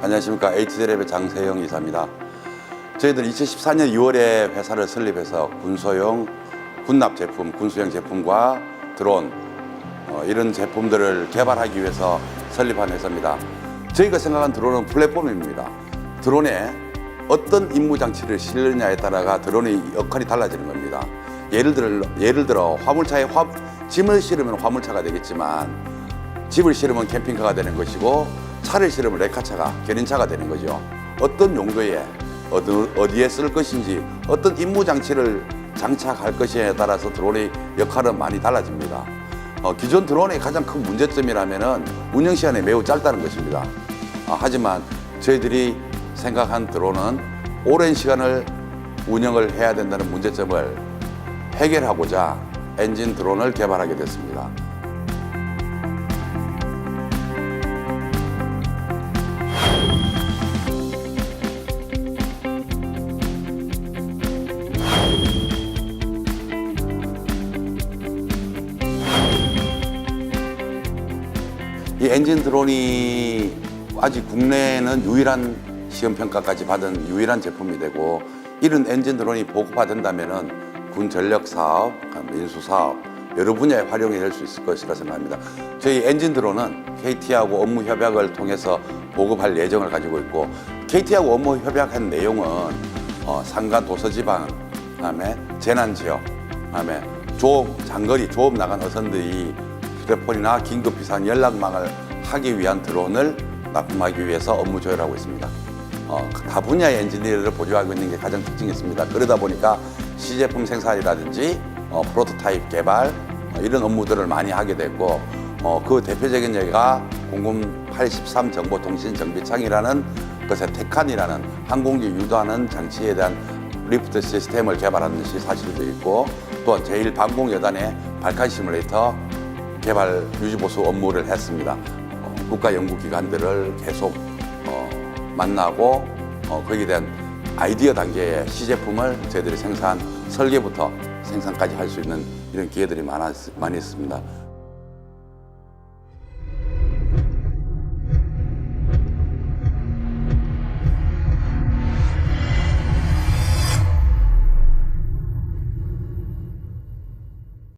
안녕하십니까 HDL의 장세영 이사입니다. 저희들 2014년 2월에 회사를 설립해서 군소형 군납 제품, 군수형 제품과 드론 어, 이런 제품들을 개발하기 위해서 설립한 회사입니다. 저희가 생각한 드론은 플랫폼입니다. 드론에 어떤 임무 장치를 실느냐에 따라가 드론의 역할이 달라지는 겁니다. 예를 들어 예를 들어 화물차에 화, 짐을 실으면 화물차가 되겠지만 집을 실으면 캠핑카가 되는 것이고 차를 실으면 레카차가 견인차가 되는 거죠. 어떤 용도에 어디, 어디에 쓸 것인지 어떤 임무 장치를 장착할 것이냐에 따라서 드론의 역할은 많이 달라집니다. 어, 기존 드론의 가장 큰 문제점이라면은 운영 시간이 매우 짧다는 것입니다. 아, 하지만 저희들이 생각한 드론은 오랜 시간을 운영을 해야 된다는 문제점을 해결하고자 엔진 드론을 개발하게 됐습니다. 이 엔진 드론이 아직 국내에는 유일한 시험 평가까지 받은 유일한 제품이 되고 이런 엔진 드론이 보급화 된다면은 군 전력 사업, 민수 사업 여러 분야에 활용이 될 수 있을 것이라 생각합니다. 저희 엔진 드론은 KT하고 업무 협약을 통해서 보급할 예정을 가지고 있고 KT하고 업무 협약한 내용은 어, 상가 도서지방 그다음에 재난 지역 그다음에 조업 장거리 조업 나간 어선들이 휴대폰이나 긴급 비상 연락망을 하기 위한 드론을 납품하기 위해서 업무 조율하고 있습니다. 어, 다 분야의 엔지니어를 보유하고 있는 게 가장 특징이 있습니다. 그러다 보니까 시제품 생산이라든지 어, 프로토타입 개발 어, 이런 업무들을 많이 하게 됐고 어, 그 대표적인 예가 공군 83 정보통신 정비창이라는 것의 테칸이라는 항공기 유도하는 장치에 대한 리프트 시스템을 개발하는 것이 사실도 있고 또한 제1방공여단의 발칸 시뮬레이터 개발 유지 보수 업무를 했습니다. 어, 국가 연구기관들을 계속 어, 만나고 어, 거기에 대한 아이디어 단계의 시제품을 저희들이 생산 설계부터 생산까지 할 수 있는 이런 기회들이 많았, 많이 있습니다.